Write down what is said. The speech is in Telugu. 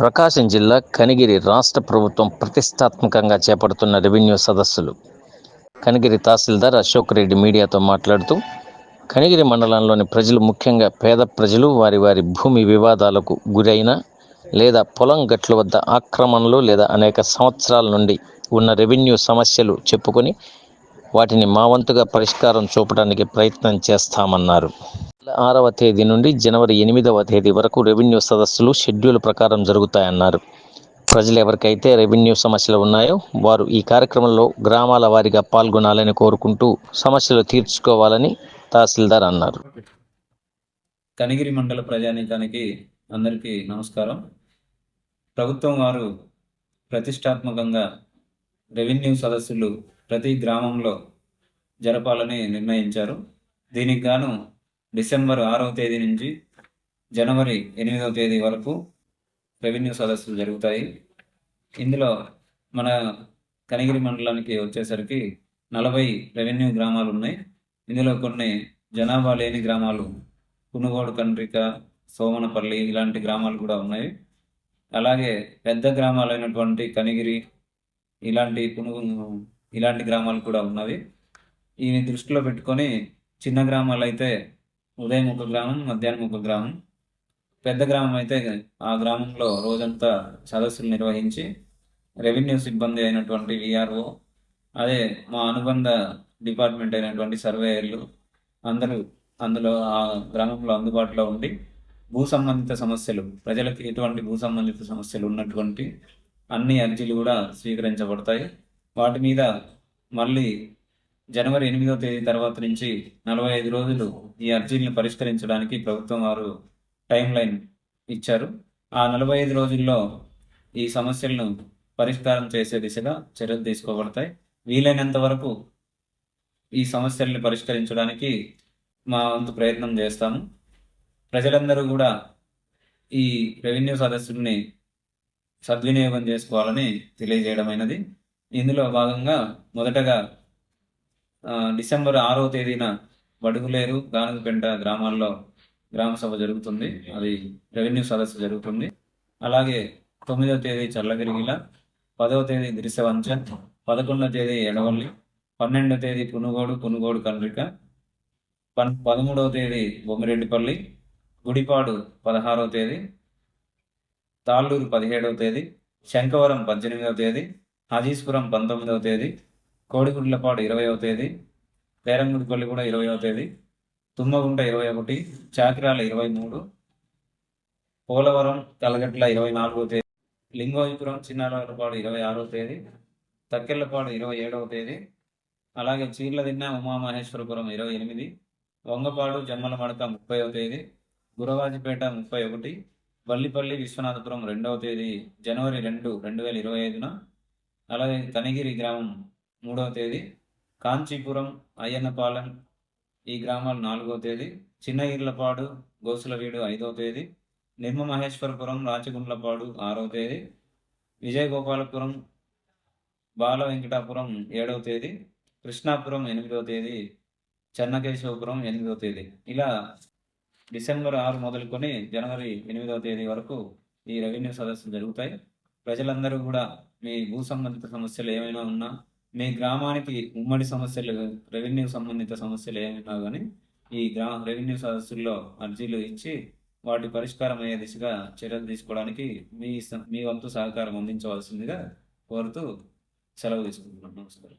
ప్రకాశం జిల్లా కనిగిరి రాష్ట్ర ప్రభుత్వం ప్రతిష్టాత్మకంగా చేపడుతున్న రెవెన్యూ సదస్సులు. కనిగిరి తహసీల్దార్ అశోక్ రెడ్డి మీడియాతో మాట్లాడుతూ కనిగిరి మండలంలోని ప్రజలు ముఖ్యంగా పేద ప్రజలు వారి వారి భూమి వివాదాలకు గురైన లేదా పొలం గట్ల వద్ద ఆక్రమణలు లేదా అనేక సంవత్సరాల నుండి ఉన్న రెవెన్యూ సమస్యలు చెప్పుకొని వాటిని మా వంతుగా పరిష్కారం చూపడానికి ప్రయత్నం చేస్తామన్నారు. ఆరవ తేదీ నుండి జనవరి ఎనిమిదవ తేదీ వరకు రెవెన్యూ సదస్సులు షెడ్యూల్ ప్రకారం జరుగుతాయన్నారు. ప్రజలు ఎవరికైతే రెవెన్యూ సమస్యలు ఉన్నాయో వారు ఈ కార్యక్రమంలో గ్రామాల వారీగా పాల్గొనాలని కోరుకుంటూ సమస్యలు తీర్చుకోవాలని తహసీల్దార్ అన్నారు. కనిగిరి మండల ప్రజానీకానికి అందరికీ నమస్కారం. ప్రభుత్వం వారు ప్రతిష్టాత్మకంగా రెవెన్యూ సదస్సులు ప్రతి గ్రామంలో జరపాలని నిర్ణయించారు. దీనికి గాను డిసెంబర్ ఆరవ తేదీ నుంచి జనవరి ఎనిమిదవ తేదీ వరకు రెవెన్యూ సదస్సులు జరుగుతాయి. ఇందులో మన కనిగిరి మండలానికి వచ్చేసరికి నలభై రెవెన్యూ గ్రామాలు ఉన్నాయి. ఇందులో కొన్ని జనాభా లేని గ్రామాలు పునుగోడు కండ్రిక సోమనపల్లి ఇలాంటి గ్రామాలు కూడా ఉన్నాయి. అలాగే పెద్ద గ్రామాలైనటువంటి కనిగిరి ఇలాంటి పునుగు ఇలాంటి గ్రామాలు కూడా ఉన్నవి. ఈ దృష్టిలో పెట్టుకొని చిన్న గ్రామాలు అయితే ఉదయం ఒక గ్రామం మధ్యాహ్నం ఒక గ్రామం. పెద్ద గ్రామం అయితే ఆ గ్రామంలో రోజంతా సదస్సులు నిర్వహించి రెవెన్యూ సిబ్బంది అయినటువంటి విఆర్ఓ అదే మా అనుబంధ డిపార్ట్మెంట్ అయినటువంటి సర్వేయర్లు అందరూ అందులో ఆ గ్రామంలో అందుబాటులో ఉండి భూ సంబంధిత సమస్యలు ప్రజలకు ఎటువంటి భూ సంబంధిత సమస్యలు ఉన్నటువంటి అన్ని అర్జీలు కూడా స్వీకరించబడతాయి. వాటి మీద మళ్ళీ జనవరి ఎనిమిదవ తేదీ తర్వాత నుంచి నలభై ఐదు రోజులు ఈ అర్జీలను పరిష్కరించడానికి ప్రభుత్వం వారు టైం లైన్ ఇచ్చారు. ఆ నలభై ఐదు రోజుల్లో ఈ సమస్యలను పరిష్కారం చేసే దిశగా చర్యలు తీసుకోబడతాయి. వీలైనంత వరకు ఈ సమస్యల్ని పరిష్కరించడానికి మా వంతు ప్రయత్నం చేస్తాము. ప్రజలందరూ కూడా ఈ రెవెన్యూ సదస్సుల్ని సద్వినియోగం చేసుకోవాలని తెలియజేయడమైనది. ఇందులో భాగంగా మొదటగా డిసెంబర్ ఆరవ తేదీన బడుగులేరు గానుగపెంట గ్రామాల్లో గ్రామ సభ జరుగుతుంది. అది రెవెన్యూ సదస్సు జరుగుతుంది. అలాగే తొమ్మిదవ తేదీ చల్లగిరిగిల పదవ తేదీ దిరిసవంచ పదకొండవ తేదీ ఎడవల్లి పన్నెండవ తేదీ పునుగోడు పునుగోడు కండ్రిక పన్ పదమూడవ తేదీ బొమ్మిరెడ్డిపల్లి గుడిపాడు పదహారవ తేదీ తాళ్ళూరు పదిహేడవ తేదీ శంకవరం పద్దెనిమిదవ తేదీ హాజీస్పురం పంతొమ్మిదవ తేదీ కోడిగుడ్లపాడు ఇరవయవ తేదీ పేరంగుడిపల్లి కూడా ఇరవయవ తేదీ తుమ్మగుంట ఇరవై ఒకటి చాకిరాల ఇరవై మూడు పోలవరం కలగట్ల ఇరవై నాలుగవ తేదీ లింగోయపురం చిన్నాలపాడు ఇరవై ఆరవ తేదీ తక్కెళ్ళపాడు ఇరవై ఏడవ తేదీ అలాగే చీర్లదిన్న ఉమామహేశ్వరపురం ఇరవై ఎనిమిది వంగపాడు జమ్మల మడక ముప్పైవ తేదీ గురవాజిపేట ముప్పై ఒకటి వల్లిపల్లి విశ్వనాథపురం రెండవ తేదీ జనవరి రెండు రెండు వేల ఇరవై ఐదున అలాగే కనిగిరి గ్రామం మూడవ తేదీ. కాంచీపురం అయ్యన్నపాలెం ఈ గ్రామాలు నాలుగవ తేదీ. చిన్నగిర్లపాడు గోసులవీడు ఐదవ తేదీ. నిర్మ మహేశ్వరపురం రాచగుండ్లపాడు ఆరవ తేదీ. విజయగోపాలపురం బాల వెంకటాపురం ఏడవ తేదీ. కృష్ణాపురం ఎనిమిదవ తేదీ. చెన్నకేశవపురం ఎనిమిదవ తేదీ. ఇలా డిసెంబర్ ఆరు మొదలుకొని జనవరి ఎనిమిదవ తేదీ వరకు ఈ రెవెన్యూ సదస్సులు జరుగుతాయి. ప్రజలందరూ కూడా మీ భూ సంబంధిత సమస్యలు ఏమైనా ఉన్నా మీ గ్రామానికి ఉమ్మడి సమస్యలు రెవెన్యూ సంబంధిత సమస్యలు ఏమైనా కానీ ఈ గ్రా రెవెన్యూ సదస్సుల్లో అర్జీలు ఇచ్చి వాటి పరిష్కారం అయ్యే దిశగా చర్యలు తీసుకోవడానికి మీ మీ వంతు సహకారం అందించవలసిందిగా కోరుతూ సెలవు తీసుకుంటున్నాను. నమస్కారం.